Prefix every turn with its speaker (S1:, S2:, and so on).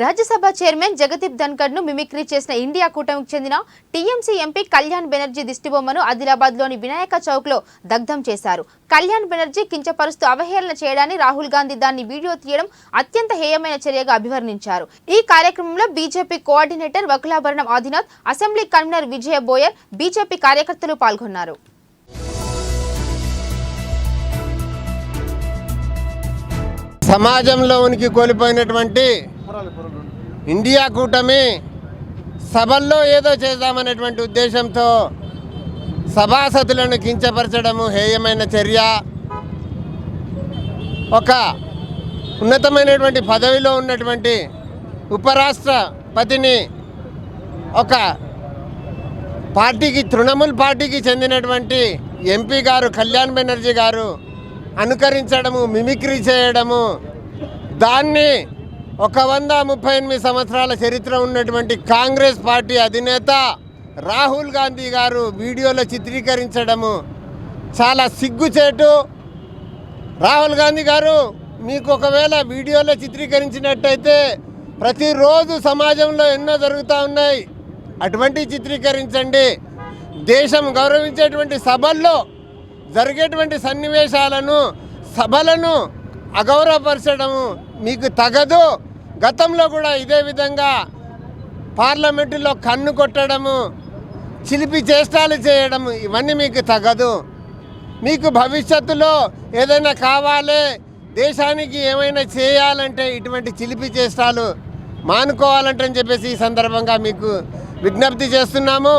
S1: Rajya Sabha chairman Jagdeep ధన్కర్ను mimicry చేసిన India కూటమికి చెందిన టీఎంసీ ఎంపీ కళ్యాణ్ బెనర్జీ దిష్టిబొమ్మను ఆదిలాబాద్లోని వినాయక చౌక్లో దగ్ధం చేశారు. కళ్యాణ్ బెనర్జీ కించపరుస్తూ అవహేళన చేయడాన్ని రాహుల్ గాంధీ దాన్ని వీడియో తీయడం అత్యంత హేయమైన చర్యగా అభివర్ణించారు. ఈ కార్యక్రమంలో BJP coordinator Vakulabharanam Adinath assembly convener Vijaya Boyer BJP కార్యకర్తలు పాల్గొన్నారు.
S2: సమాజంలో ఉనికి కోల్పోయినటువంటి ఇండియా కూటమి సభల్లో ఏదో చేద్దామనేటువంటి ఉద్దేశంతో సభాసతులను కించపరచడము హేయమైన చర్య. ఒక ఉన్నతమైనటువంటి పదవిలో ఉన్నటువంటి ఉపరాష్ట్రపతిని ఒక పార్టీకి తృణమూల్ పార్టీకి చెందినటువంటి ఎంపీ గారు కళ్యాణ్ బెనర్జీ గారు అనుకరించడము మిమిక్రీ చేయడము దాన్ని ఒక వంద ముప్పై ఎనిమిది సంవత్సరాల చరిత్ర ఉన్నటువంటి కాంగ్రెస్ పార్టీ అధినేత రాహుల్ గాంధీ గారు వీడియోలో చిత్రీకరించడము చాలా సిగ్గుచేటు. రాహుల్ గాంధీ గారు మీకు ఒకవేళ వీడియోలో చిత్రీకరించినట్టయితే ప్రతిరోజు సమాజంలో ఎన్నో జరుగుతూ ఉన్నాయి. అటువంటి చిత్రీకరించండి. దేశం గౌరవించేటువంటి సభల్లో జరిగేటువంటి సన్నివేశాలను సభలను అగౌరవపరచడము మీకు తగదు. గతంలో కూడా ఇదే విధంగా పార్లమెంటులో కన్ను కొట్టడము చిలిపి చేష్టాలు చేయడము ఇవన్నీ మీకు తగదు. మీకు భవిష్యత్తులో ఏదైనా కావాలి దేశానికి ఏమైనా చేయాలంటే ఇటువంటి చిలిపి చేష్టాలు మానుకోవాలంటే అని చెప్పేసి ఈ సందర్భంగా మీకు విజ్ఞప్తి చేస్తున్నాము.